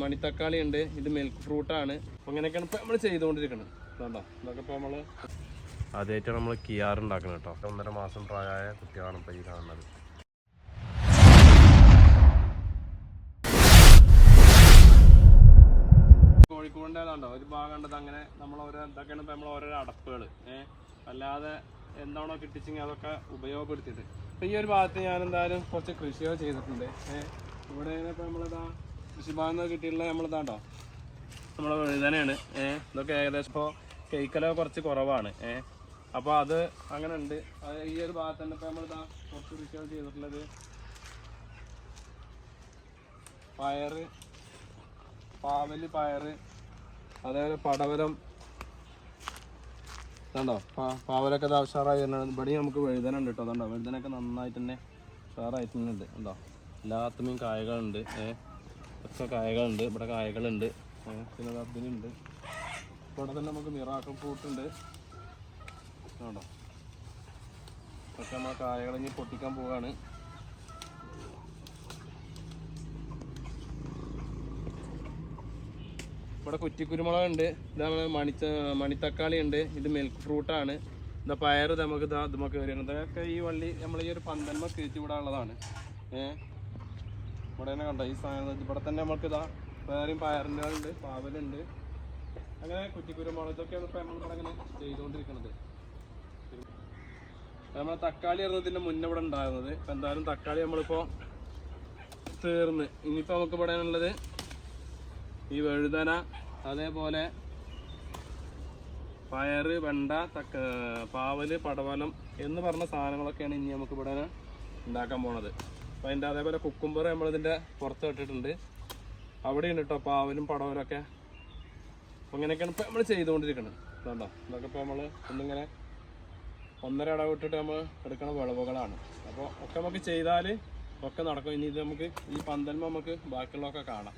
മണിത്തക്കാളി ഉണ്ട് ഇത് മിൽക്ക് ഫ്രൂട്ടാണ് അപ്പോൾ അങ്ങനെയൊക്കെയാണ് ഇപ്പോൾ നമ്മൾ ചെയ്തുകൊണ്ടിരിക്കുന്നത് അതുകൊണ്ടോ ഇതൊക്കെ ഇപ്പോൾ നമ്മൾ ആദ്യമായിട്ടാണ് നമ്മൾ കിയാർ ഉണ്ടാക്കുന്നത് കേട്ടോ. ഒന്നര മാസം പ്രായമായ കുട്ടികളാണ് ഇപ്പോൾ ഈ കാണുന്നത്. കോഴിക്കോടിന്റെതാണ്ടോ ഒരു ഭാഗം ഉണ്ടത് അങ്ങനെ നമ്മൾ ഓരോ ഇതൊക്കെയാണ് ഇപ്പോൾ നമ്മൾ ഓരോ അടപ്പുകൾ ഏഹ് അല്ലാതെ എന്താണോ കിട്ടിച്ചെങ്കിൽ അതൊക്കെ ഉപയോഗപ്പെടുത്തിയിട്ട് അപ്പോൾ ഈ ഒരു ഭാഗത്ത് ഞാൻ എന്തായാലും കുറച്ച് കൃഷികൾ ചെയ്തിട്ടുണ്ട്. ഏഹ് ഇവിടെ ഇപ്പോൾ നമ്മളിതാ കൃഷിഭാഗത്ത് നിന്ന് നമ്മൾ ഇതാണ്ടോ? നമ്മളെ വഴുതനയാണ് ഏഹ് ഇതൊക്കെ ഏകദേശം ഇപ്പോൾ കേക്കല കുറച്ച് കുറവാണ്. ഏഹ് അപ്പോൾ അത് അങ്ങനെ ഉണ്ട് ഈ ഒരു ഭാഗത്ത് തന്നെ ഇപ്പോൾ നമ്മളിതാ കുറച്ച് കൃഷികൾ ചെയ്തിട്ടുള്ളത്. പയറ് പാവൽ പയറ് അതേപോലെ പടവലം. കണ്ടോ പാവലൊക്കെ ഇത് ഉഷാറായി വരുന്നത് ഇവിടെ നമുക്ക് വഴുതന ഉണ്ട് കേട്ടോ അതുണ്ടോ വഴുതനൊക്കെ നന്നായിട്ട് തന്നെ ഉഷാറായിട്ടുണ്ട്. ഉണ്ടോ എല്ലാത്തുമേയും കായകളുണ്ട്. ഏഹ് ഒക്കെ കായകളുണ്ട്. ഇവിടെ കായകളുണ്ട്. പിന്നെ ദാ ഇതിനുണ്ട്. ഇവിടെ തന്നെ നമുക്ക് മിറാക്കൾ ഫ്രൂട്ട് ഉണ്ട് പക്ഷെ നമ്മൾ കായകൾ ഇനി പൊട്ടിക്കാൻ പോവാണ്. ഇവിടെ കുറ്റിക്കുരുമുളക് ഉണ്ട് ഇതാണ് മണിച്ച മണിത്തക്കാളി ഉണ്ട് ഇത് മിൽക്ക് ഫ്രൂട്ടാണ് ഇതാ പയർ നമുക്ക് ഇതാ നമുക്ക് വരുന്നത് ഇതൊക്കെ ഈ വള്ളി നമ്മൾ ഈ ഒരു പന്തന്മ കയറ്റി വിടാനുള്ളതാണ്. ഏഹ് ഇവിടെ തന്നെ കണ്ടോ ഈ സാധനം ഇവിടെ തന്നെ നമുക്ക് ഇതാ വേറെയും പയറിന്റെ ഉണ്ട് പാവലുണ്ട്. അങ്ങനെ കുറ്റിക്കുരുമുളക് ഇതൊക്കെയാണ് ഇപ്പോൾ നമ്മൾ ഇവിടെ ഇങ്ങനെ ചെയ്തുകൊണ്ടിരിക്കുന്നത്. നമ്മളെ തക്കാളി ഇറന്നതിന്റെ മുന്നേ ഇവിടെ ഉണ്ടായിരുന്നത്. ഇപ്പം എന്തായാലും തക്കാളി നമ്മളിപ്പോൾ തീർന്ന്. ഇനിയിപ്പോൾ നമുക്ക് പറയാനുള്ളത് ഈ വഴുതന അതേപോലെ പയറ് വെണ്ട തക്ക പാവൽ പടവലം എന്ന് പറഞ്ഞ സാധനങ്ങളൊക്കെയാണ് ഇനി നമുക്ക് ഇവിടെ ഉണ്ടാക്കാൻ പോണത്. അതിന്റെ അതേപോലെ കുക്കുംബർ നമ്മളിതിന്റെ പുറത്ത് ഇട്ടിട്ടുണ്ട്. അവിടെയുണ്ട് കേട്ടോ പാവലും പടവലും ഒക്കെ അപ്പം ഇങ്ങനെയൊക്കെയാണ് ഇപ്പോൾ നമ്മൾ ചെയ്തുകൊണ്ടിരിക്കുന്നത് കേട്ടോ ഇതൊക്കെ ഇപ്പോൾ നമ്മൾ ഒന്നിങ്ങനെ ഒന്നര ഇടവിട്ടിട്ട് നമ്മൾ എടുക്കുന്ന വിളവുകളാണ്. അപ്പോൾ ഒക്കെ നമുക്ക് ചെയ്താൽ ഒക്കെ നടക്കും. ഇനി ഇത് നമുക്ക് ഈ പന്തൽമ നമുക്ക് ബാക്കിയുള്ളതൊക്കെ കാണാം.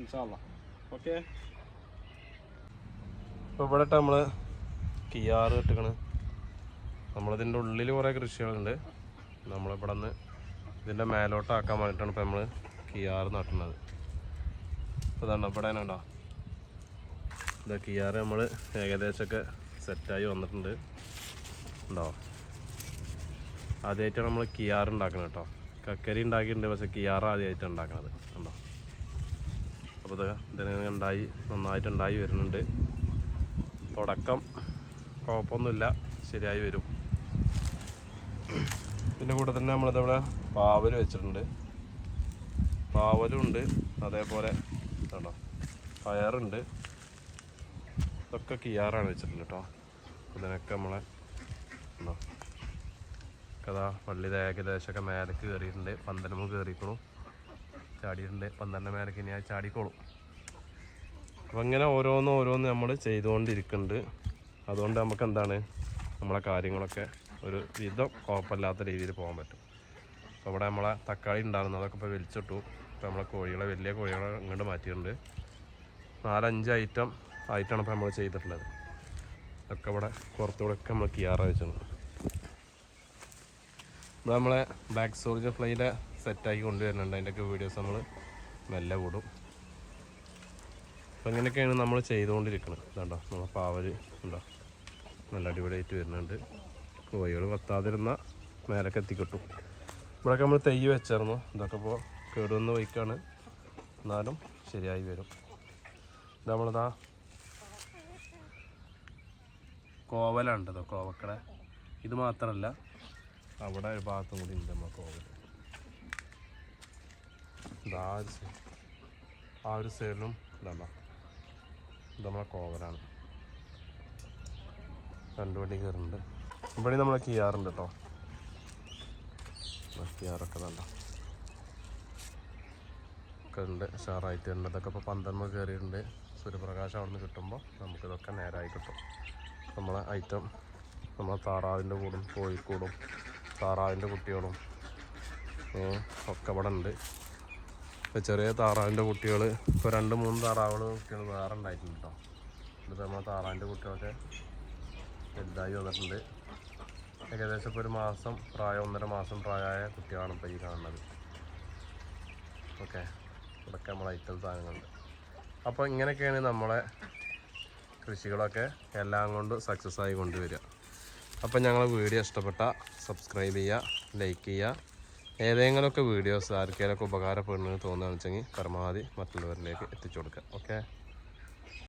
ഇൻഷാല്ല ഓക്കെ? ഇപ്പോൾ ഇവിടെ നമ്മൾ കിയാറ് ഇട്ടിക്കണ്. നമ്മളിതിന്റെ ഉള്ളിൽ കുറേ കൃഷികളുണ്ട്. നമ്മളിവിടെ നിന്ന് ഇതിന്റെ മേലോട്ടാക്കാൻ വേണ്ടിയിട്ടാണ് ഇപ്പോൾ നമ്മൾ കിയാറ് നട്ടുന്നത്. ഇപ്പോൾ ഇതാണ് ഇവിടെ ഉണ്ടോ ഇത് കിയാറ് നമ്മൾ ഏകദേശമൊക്കെ സെറ്റായി വന്നിട്ടുണ്ട്. ഉണ്ടോ ആദ്യമായിട്ടാണ് നമ്മൾ കിയാർ ഉണ്ടാക്കുന്നത് കേട്ടോ. കക്കരി ഉണ്ടാക്കിയിട്ടുണ്ട് പക്ഷേ കിയാർ ആദ്യമായിട്ടാണ് ഉണ്ടാക്കുന്നത് ഉണ്ടോ അപ്പോൾ ഇത് ഉണ്ടായി നന്നായിട്ട് ഉണ്ടായി വരുന്നുണ്ട്. തുടക്കം കുഴപ്പമൊന്നുമില്ല ശരിയായി വരും. പിന്നെ കൂടെ തന്നെ നമ്മളിതവിടെ പാവൽ വെച്ചിട്ടുണ്ട്. പാവലും ഉണ്ട് അതേപോലെ കണ്ടോ പയറുണ്ട്. ഇതൊക്കെ കിയാറാണ് വെച്ചിട്ടുണ്ട് കേട്ടോ. ഇതിനൊക്കെ നമ്മളെ ഉണ്ടോ കഥാ പള്ളി ഏകദേശമൊക്കെ മേലക്ക് കയറിയിട്ടുണ്ട്. പന്തനമ്മ കയറിക്കോളും ചാടിയിട്ടുണ്ട്. പന്ത്രണ്ട് മേലക്ക് ഇനി ആ ചാടിക്കോളും. അപ്പം ഇങ്ങനെ ഓരോന്ന് ഓരോന്ന് നമ്മൾ ചെയ്തുകൊണ്ടിരിക്കുന്നുണ്ട്. അതുകൊണ്ട് നമുക്ക് എന്താണ്? നമ്മളെ കാര്യങ്ങളൊക്കെ ഒരു വിധം കുഴപ്പമില്ലാത്ത രീതിയിൽ പോകാൻ പറ്റും. അപ്പോൾ ഇവിടെ നമ്മളെ തക്കാളി ഉണ്ടായിരുന്നു. അതൊക്കെ ഇപ്പോൾ വലിച്ചിട്ടു. ഇപ്പോൾ നമ്മളെ കോഴികളെ വലിയ കോഴികളെ ഇങ്ങോട്ട് മാറ്റിയിട്ടുണ്ട്. നാലഞ്ച് ഐറ്റം ആയിട്ടാണ് ഇപ്പോൾ നമ്മൾ ചെയ്തിട്ടുള്ളത്. ഒക്കെ ഇവിടെ പുറത്തുകൂടെ ഒക്കെ നമ്മൾ കിയാറ വെച്ചിട്ടുണ്ട്. ഇത് നമ്മളെ ബ്ലാക്ക് സോൾജർ ഫ്ലൈയിലെ സെറ്റാക്കി കൊണ്ടുവരുന്നുണ്ട്. അതിന്റെയൊക്കെ വീഡിയോസ് നമ്മൾ മെല്ലെ വിടും. അപ്പോൾ ഇങ്ങനെയൊക്കെയാണ് നമ്മൾ ചെയ്തുകൊണ്ടിരിക്കുന്നത്. ഇതാണ്ടോ നമ്മളെ പാവൽ ഉണ്ടോ? നല്ല അടിപൊളിയായിട്ട് വരുന്നുണ്ട്. കോഴികൾ വത്താതിരുന്ന മേലൊക്കെ എത്തിക്കിട്ടും. ഇവിടെയൊക്കെ നമ്മൾ തെയ്യ് വെച്ചായിരുന്നു. ഇതൊക്കെ ഇപ്പോൾ കേടുവന്ന് പോയിക്കാണ്. എന്നാലും ശരിയായി വരും. ഇത് നമ്മളിതാ കോവലുണ്ട് ഇതോ കോവക്കട. ഇത് മാത്രമല്ല അവിടെ ഒരു ഭാഗത്തും കൂടി ഉണ്ട് നമ്മൾ കോവൽ ആ ഒരു സൈഡിലും ഇതല്ല ഇത് നമ്മളെ കോവലാണ്. രണ്ടു വണ്ടി കയറുന്നുണ്ട്. ഇവിടെ നമ്മളെ കിയാറുണ്ട് കേട്ടോ കിയാറൊക്കെ നല്ല ഒക്കെ ഉണ്ട് ഷാറായിട്ട് ഉണ്ട്. ഇതൊക്കെ ഇപ്പോൾ പന്ത്രണ്ട് കയറിയിട്ടുണ്ട്. സൂര്യപ്രകാശം അവിടെ നിന്ന് കിട്ടുമ്പോൾ നമുക്കിതൊക്കെ നേരമായി കിട്ടും. നമ്മളെ ഐറ്റം നമ്മളെ താറാവിന്റെ കൂടും കോഴിക്കൂടും താറാവിന്റെ കുട്ടികളും ഒക്കെ ഇവിടെ ഉണ്ട്. ഇപ്പോൾ ചെറിയ താറാവിന്റെ കുട്ടികൾ ഇപ്പോൾ രണ്ട് മൂന്ന് താറാവുകൾ കുട്ടികൾ വേറെ ഉണ്ടായിട്ടുണ്ട് കേട്ടോ ഇതിപ്പോൾ നമ്മളെ താറാവിന്റെ കുട്ടികളൊക്കെ വലുതായി വന്നിട്ടുണ്ട്. ഏകദേശം ഇപ്പോൾ ഒരു മാസം പ്രായം ഒന്നര മാസം പ്രായമായ കുട്ടികളാണ് ഇപ്പോൾ ഈ കാണുന്നത്. ഓക്കെ. ഇവിടെയൊക്കെ നമ്മളെ ഐറ്റൽ സാധനങ്ങളുണ്ട്. അപ്പോൾ ഇങ്ങനെയൊക്കെയാണ് നമ്മളെ കൃഷികളൊക്കെ എല്ലാം കൊണ്ട് സക്സസ് ആയി കൊണ്ടുവരിക. അപ്പോൾ ഞങ്ങൾ വീഡിയോ ഇഷ്ടപ്പെട്ട സബ്സ്ക്രൈബ് ചെയ്യുക ലൈക്ക് ചെയ്യുക. ഏതെങ്കിലുമൊക്കെ വീഡിയോസ് ആർക്കെങ്കിലുമൊക്കെ ഉപകാരപ്പെടുന്നത് തോന്നുകയാണെന്ന് വെച്ചെങ്കിൽ പരമാവധി മറ്റുള്ളവരിലേക്ക് എത്തിച്ചു കൊടുക്കുക. ഓക്കെ?